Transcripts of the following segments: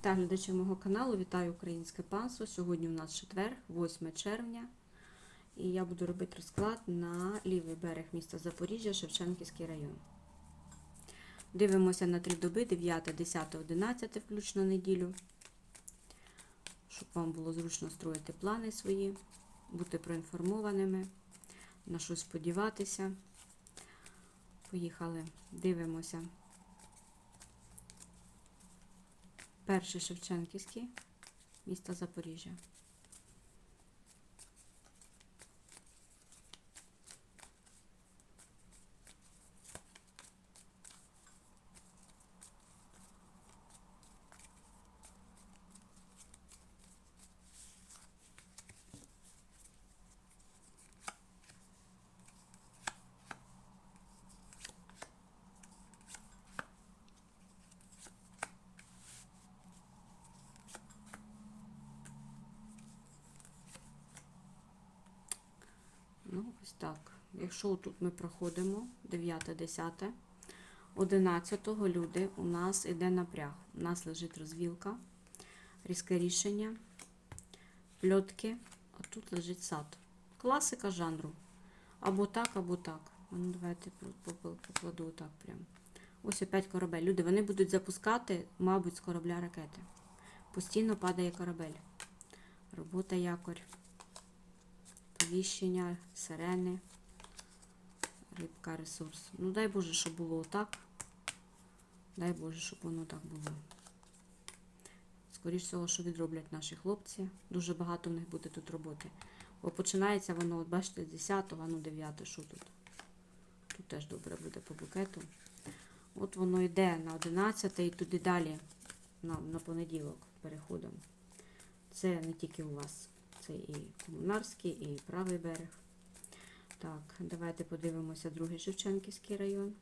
Вітаю глядачів мого каналу, вітаю українське панство. Сьогодні у нас четвер, 8 червня, і я буду робити розклад на лівий берег міста Запоріжжя, Шевченківський район. Дивимося на три доби, 9, 10, 11, включно неділю, щоб вам було зручно строїти плани свої, бути проінформованими, на щось сподіватися. Поїхали, дивимося. Перший Шевченківський, міста Запоріжжя. Ну, ось так. Якщо тут ми проходимо 9, 10, 11 люди, у нас іде напряг. У нас лежить розвілка, різке рішення, пльотки, а тут лежить сад. Класика жанру. Або так, або так. Ну, давайте покладу так прямо. Ось опять корабель. Люди, вони будуть запускати, мабуть, з корабля ракети. Постійно падає корабель. Робота якорь повіщення, сирени, рибка, ресурс. Ну, дай Боже, щоб було так. Дай Боже, щоб воно так було. Скоріше всього, що відроблять наші хлопці. Дуже багато в них буде тут роботи. Бо починається воно, от бачите, з 10-го, ну 9 що тут? Тут теж добре буде по букету. От воно йде на 11 і туди далі, на, на понеділок переходом. Це не тільки у вас. Це і Комунарський, і правий берег. Так, давайте подивимося другий Шевченківський район.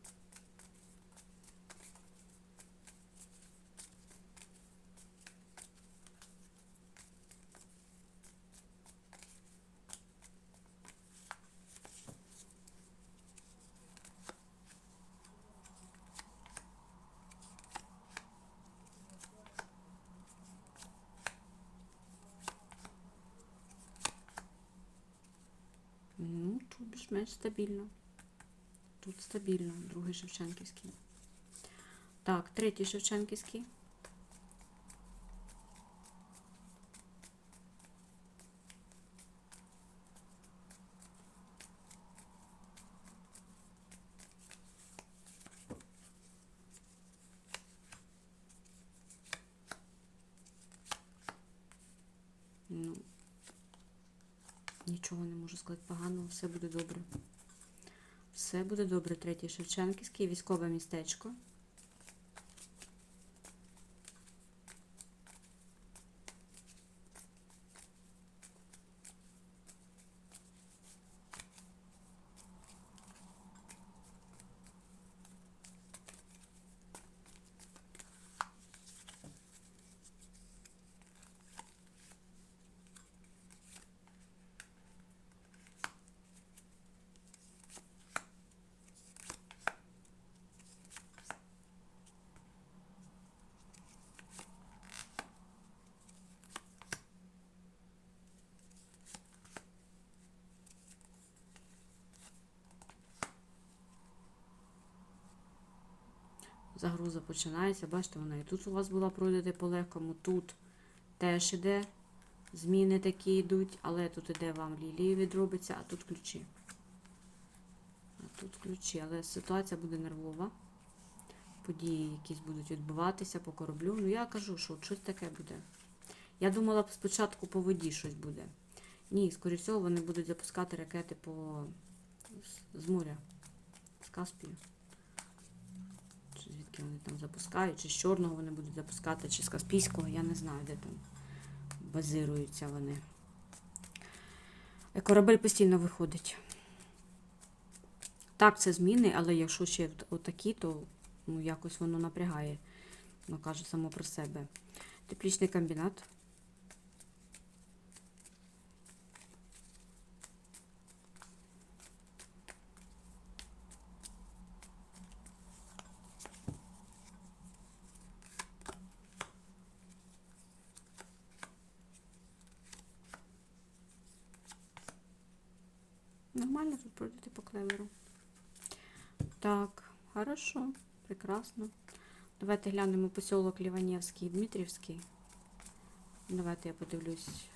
Ну, тут більш-менш стабільно. Тут стабільно, другий Шевченківський. Так, третій Шевченківський. Ну, Нічого не можу сказати поганого, все буде добре. Все буде добре, третій Шевченківський, військове містечко. Загруза починається. Бачите, вона і тут у вас була пройдете по легкому. Тут теж іде. Зміни такі йдуть, але тут іде вам лілії відробиться, а тут ключі. А тут ключі, але ситуація буде нервова. Події якісь будуть відбуватися по кораблю. Ну, я кажу, що щось таке буде. Я думала, спочатку по воді щось буде. Ні, скоріше всього, вони будуть запускати ракети по з моря, з Каспію. Звідки вони там запускають, чи з Чорного вони будуть запускати, чи з Каспійського, я не знаю, де там базируються вони. Е, Корабель постійно виходить. Так, це зміни, але якщо ще отакі, то ну, якось воно напрягає. Воно каже само про себе. Теплічний комбінат. Нормально тут пройдете по клеверу. Так, хорошо, прекрасно. Давайте глянемо поселок Ліванівський і Дмитрівський. Давайте я подивлюсь.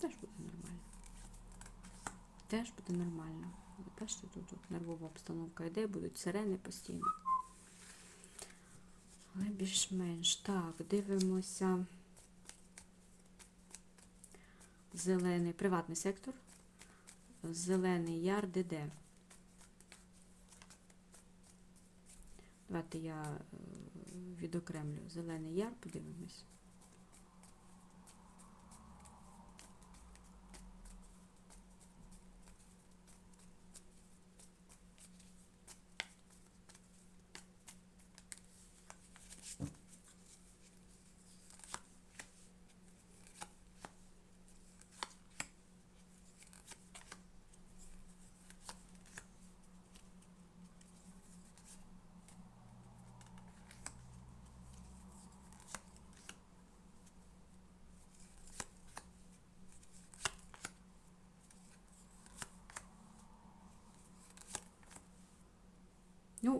Теж буде нормально. Теж буде нормально. Бачите, тут, тут нервова обстановка йде, будуть сирени постійно. Але більш-менш. Так, дивимося. Зелений приватний сектор. Зелений яр ДД. Давайте я е, відокремлю зелений яр, подивимось.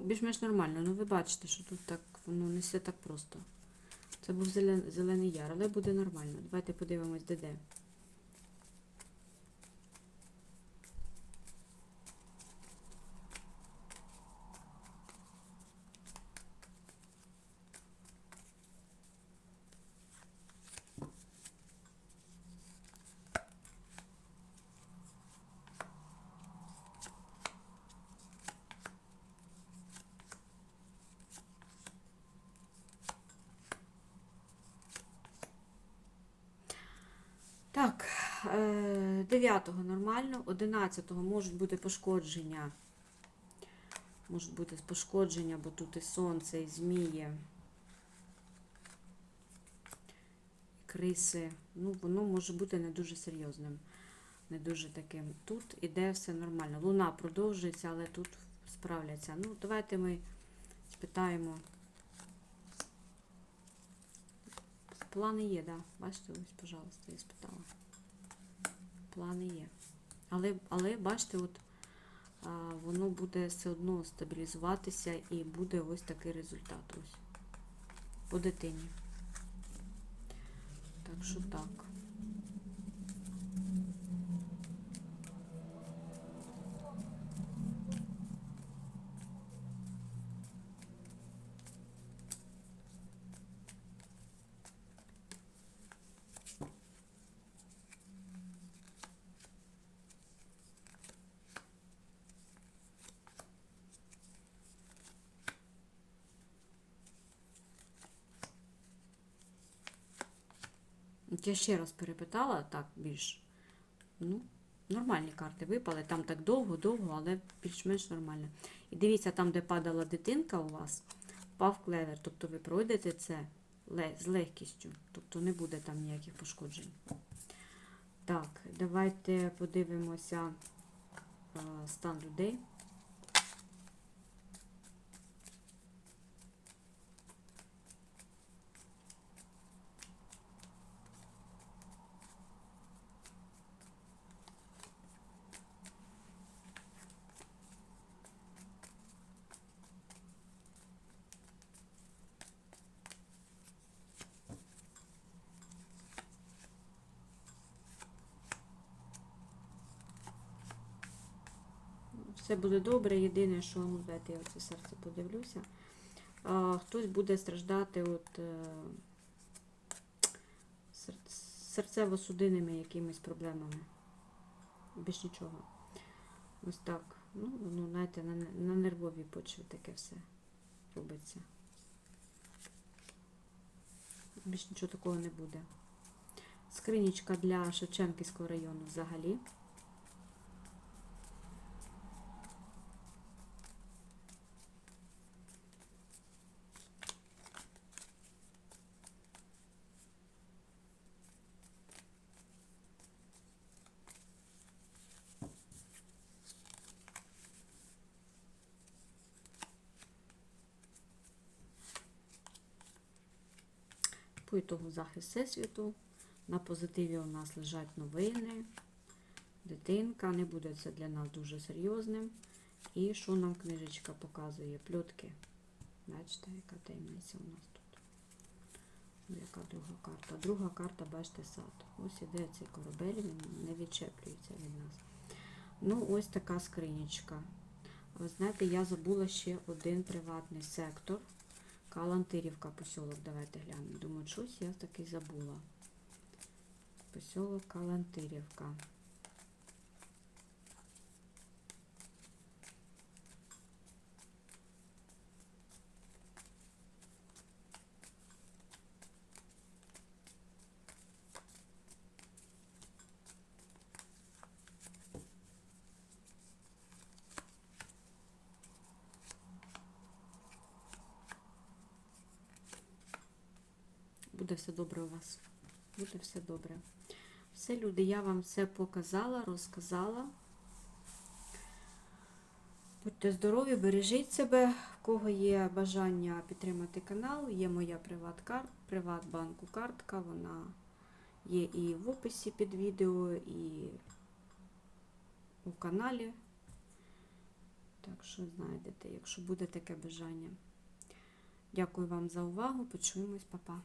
Більш-менш нормально. Ну, ви бачите, що тут так, воно не все так просто. Це був зелен- зелений яр, але буде нормально. Давайте подивимось, де де. Так, 9-го нормально, 11-го можуть бути пошкодження. Можуть бути пошкодження, бо тут і сонце, і змії, і криси. Ну, воно може бути не дуже серйозним, не дуже таким. Тут іде все нормально. Луна продовжується, але тут справляться. Ну, давайте ми спитаємо. Плани є, да. Бачите, ось, пожалуйста, я спитала. Плани є. Але, але бачите, от а, воно буде все одно стабілізуватися і буде ось такий результат. Ось. По дитині. Так що так. Я ще раз перепитала, так більш. Ну, нормальні карти випали. Там так довго-довго, але більш-менш нормально. І дивіться, там, де падала дитинка у вас, впав клевер. Тобто ви пройдете це з легкістю. Тобто не буде там ніяких пошкоджень. Так, давайте подивимося а, стан людей. Все буде добре. Єдине, що ну, дайте я це серце подивлюся. А, хтось буде страждати от е, серцево-судинними якимись проблемами. Більш нічого. Ось так. Ну, ну знаєте, на, на нервовій почві таке все робиться. Більш нічого такого не буде. Скринічка для Шевченківського району взагалі. По ітогу захист всесвіту. На позитиві у нас лежать новини. Дитинка, не буде це для нас дуже серйозним. І що нам книжечка показує? Пльотки. Бачите, яка таємниця у нас тут. Ну, Яка друга карта? Друга карта, бачите, сад. Ось іде цей корабель, він не відчеплюється від нас. Ну, ось така скринічка. Ви знаєте, я забула ще один приватний сектор. Калантирівка, посілок. Давайте глянемо. Думаю, щось я таки забула. Посілок Калантирівка. Буде все добре у вас. Буде все добре. Все, люди, я вам все показала, розказала. Будьте здорові, бережіть себе. В кого є бажання підтримати канал, є моя приват-карт, Приватбанку картка. Вона є і в описі під відео, і у каналі. Так що знайдете, якщо буде таке бажання. Дякую вам за увагу. Почуємось, па-па.